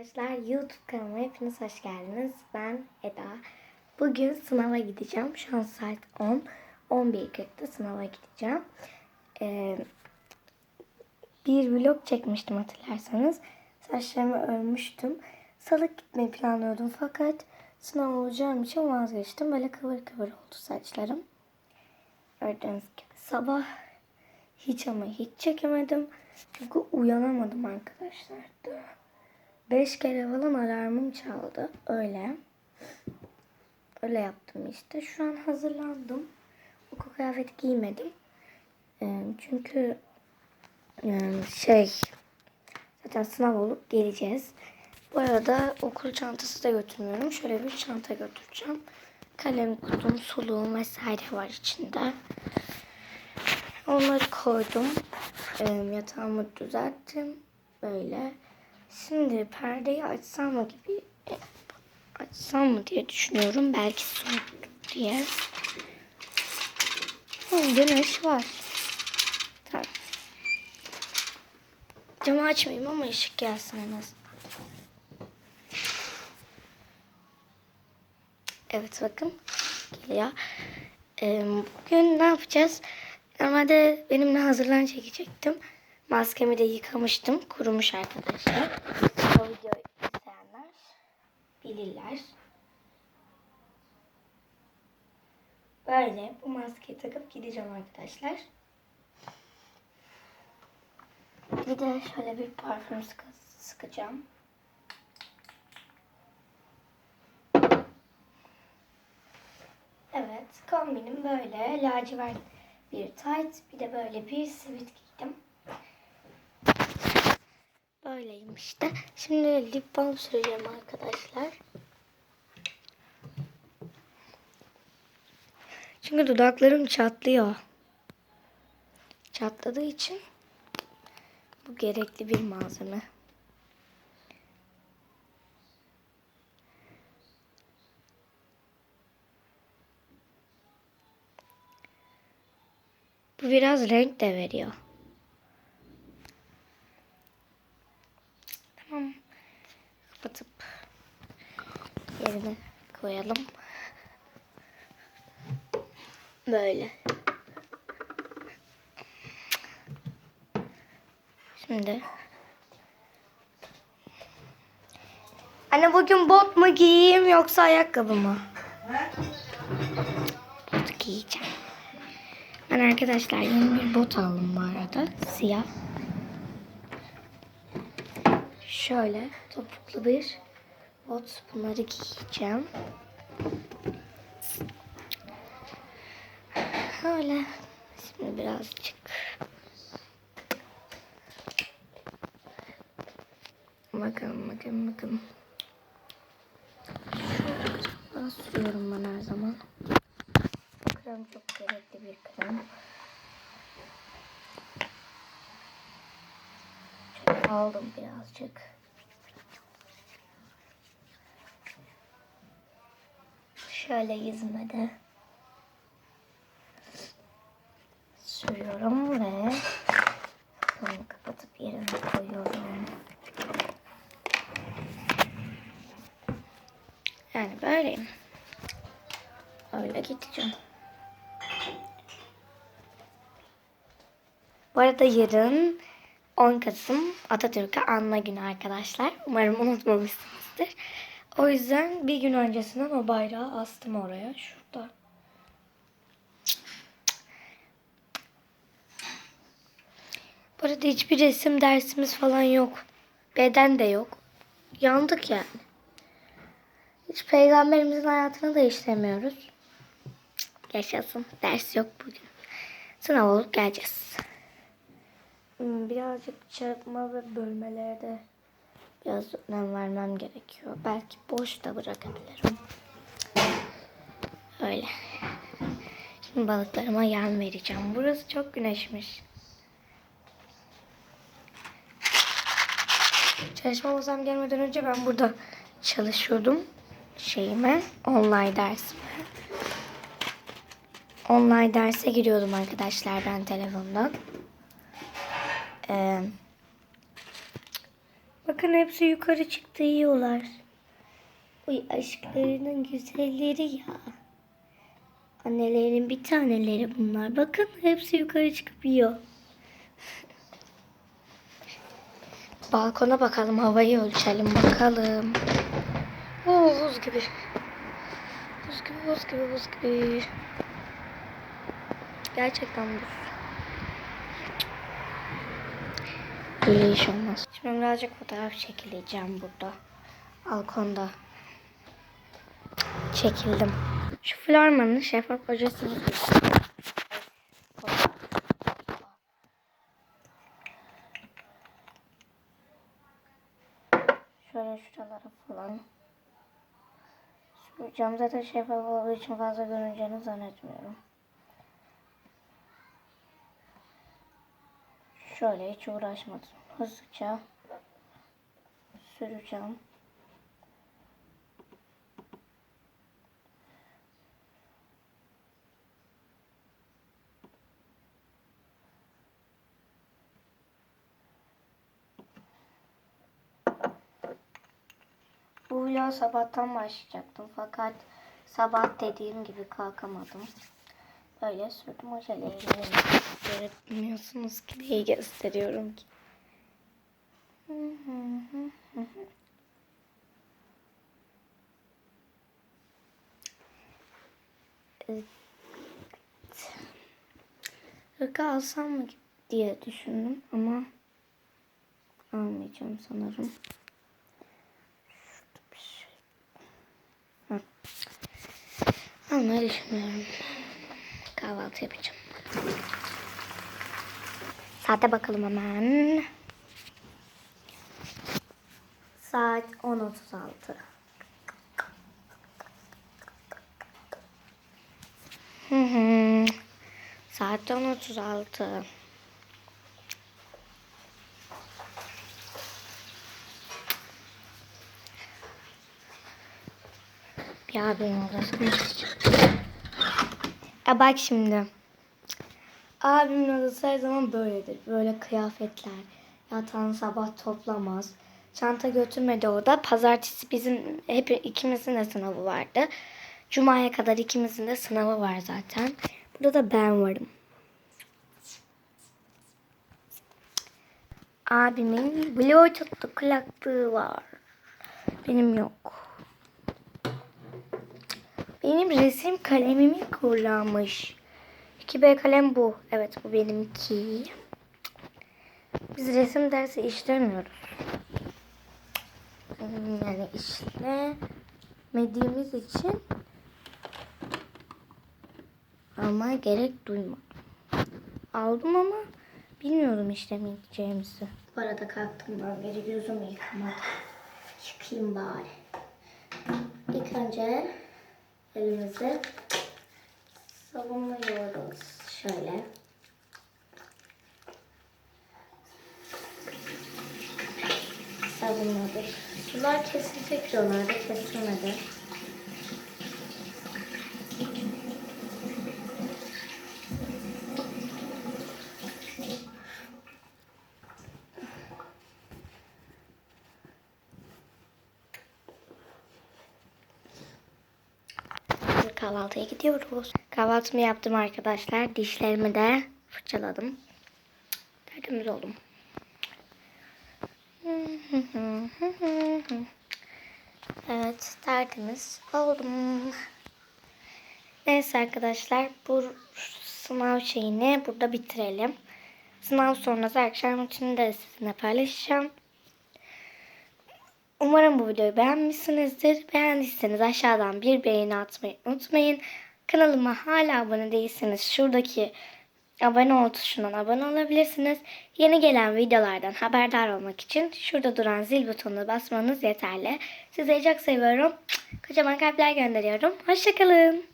Arkadaşlar YouTube kanalıma hepiniz hoş geldiniz. Ben Eda. Bugün sınava gideceğim. Şu an saat 10. 11.40'da sınava gideceğim. Ee, bir vlog çekmiştim hatırlarsanız. Saçlarımı örmüştüm. Salık gitmeyi planlıyordum fakat sınav olacağım için vazgeçtim. Böyle kıvır kıvır oldu saçlarım. Gördüğünüz gibi sabah hiç ama hiç çekemedim. Çünkü uyanamadım arkadaşlar. Beş kere falan alarmım çaldı. Öyle. Öyle yaptım işte. Şu an hazırlandım. Okul kıyafeti giymedim. Ee, çünkü e, şey zaten sınav olup geleceğiz. Bu arada okul çantası da götürmüyorum. Şöyle bir çanta götüreceğim. Kalem kutum, suluğum vesaire var içinde. Onları koydum. Ee, yatağımı düzelttim. Böyle. Şimdi perdeyi açsam mı gibi e, açsam mı diye düşünüyorum. Belki soğuktur diye. Hı, güneş var. Tamam. Camı açmayayım ama ışık gelsin en azından. Evet bakın geliyor. Ee, bugün ne yapacağız? Normalde benimle hazırlan çekecektim. Maskemi de yıkamıştım. Kurumuş arkadaşlar. O videoyu izleyenler bilirler. Böyle bu maskeyi takıp gideceğim arkadaşlar. Bir de şöyle bir parfüm sıkı sıkacağım. Evet, kombinim böyle lacivert bir tight, bir de böyle bir sivit giydim. Böyleyim işte. Şimdi lip balm süreceğim arkadaşlar. Çünkü dudaklarım çatlıyor. Çatladığı için bu gerekli bir malzeme. Bu biraz renk de veriyor. Tamam. Kapatıp yerine koyalım. Böyle. Şimdi Anne bugün bot mu giyeyim yoksa ayakkabı mı? Bot giyeceğim. Ben arkadaşlar yeni bir bot aldım bu arada. Siyah. Şöyle topuklu bir bot. Bunları giyeceğim. Öyle. Şimdi birazcık Bakın bakın bakın. Şöyle sürüyorum ben her zaman. Krem çok gerekli bir krem. Aldım birazcık. Şöyle yüzüme de sürüyorum ve bunu kapatıp yerine koyuyorum. Yani böyleyim. Öyle gideceğim. Bu arada yarın 10 Kasım Atatürk'ü anma günü arkadaşlar. Umarım unutmamışsınızdır. O yüzden bir gün öncesinden o bayrağı astım oraya. Şurada. Bu arada hiçbir resim dersimiz falan yok. Beden de yok. Yandık yani. Hiç peygamberimizin hayatını da işlemiyoruz. Yaşasın. Ders yok bugün. Sınav olup geleceğiz. Hmm, Birazcık çarpma ve bölmelere de biraz önem vermem gerekiyor. Belki boş da bırakabilirim. Öyle. Şimdi balıklarıma yem vereceğim. Burası çok güneşmiş. Çalışma masam gelmeden önce ben burada çalışıyordum şeyime, online dersime. Online derse giriyordum arkadaşlar ben telefondan. Ee, Bakın hepsi yukarı çıktı yiyorlar. Uy aşklarının güzelleri ya. Annelerin bir taneleri bunlar. Bakın hepsi yukarı çıkıp yiyor. Balkona bakalım havayı ölçelim bakalım. Oo buz gibi. Buz gibi buz gibi buz gibi. Gerçekten buz. Böyle iş olmaz. Şimdi birazcık fotoğraf çekileceğim burada. Balkonda. Çekildim. Şu Florman'ın şeffaf hocasını Şöyle şuralara falan. Şu cam zaten şeffaf olduğu için fazla görüneceğini zannetmiyorum. Şöyle hiç uğraşmadım. Hızlıca süreceğim. Bu vlog sabahtan başlayacaktım fakat sabah dediğim gibi kalkamadım. Böyle sürdüm ojeleri. Göremiyorsunuz ki neyi gösteriyorum ki. Evet. Hırka alsam mı diye düşündüm ama almayacağım sanırım. Şurada bir şey. Kahvaltı yapacağım. Saate bakalım hemen. Saat 10.36. Hı hı. Saat 10.36. Bir abinin odasına gideceğim. Ya bak şimdi. Abimin odası her zaman böyledir. Böyle kıyafetler. Yatağını sabah toplamaz. Çanta götürmedi o da. Pazartesi bizim hep ikimizin de sınavı vardı. Cuma'ya kadar ikimizin de sınavı var zaten. Burada da ben varım. Abimin bluetoothlu kulaklığı var. Benim yok. Benim resim kalemimi kullanmış. 2B kalem bu. Evet bu benimki. Biz resim dersi işlemiyoruz. Yani işlemediğimiz için ama gerek duymadım. Aldım ama bilmiyorum işlemeyeceğimizi. Bu arada kalktığımdan beri yüzümü yıkamadım. Yıkayayım bari. İlk önce elimizi sabunluyoruz. Şöyle. Sabunladık. Sular kesilecek diyorlar da kesilmedi. Kahvaltıya gidiyoruz. Kahvaltımı yaptım arkadaşlar. Dişlerimi de fırçaladım. Tertemiz oldum. Evet tertemiz oldum. Neyse arkadaşlar bu sınav şeyini burada bitirelim. Sınav sonrası akşam için de sizinle paylaşacağım. Umarım bu videoyu beğenmişsinizdir. Beğendiyseniz aşağıdan bir beğeni atmayı unutmayın. Kanalıma hala abone değilseniz şuradaki abone ol tuşundan abone olabilirsiniz. Yeni gelen videolardan haberdar olmak için şurada duran zil butonuna basmanız yeterli. Sizleri çok seviyorum. Kocaman kalpler gönderiyorum. Hoşçakalın.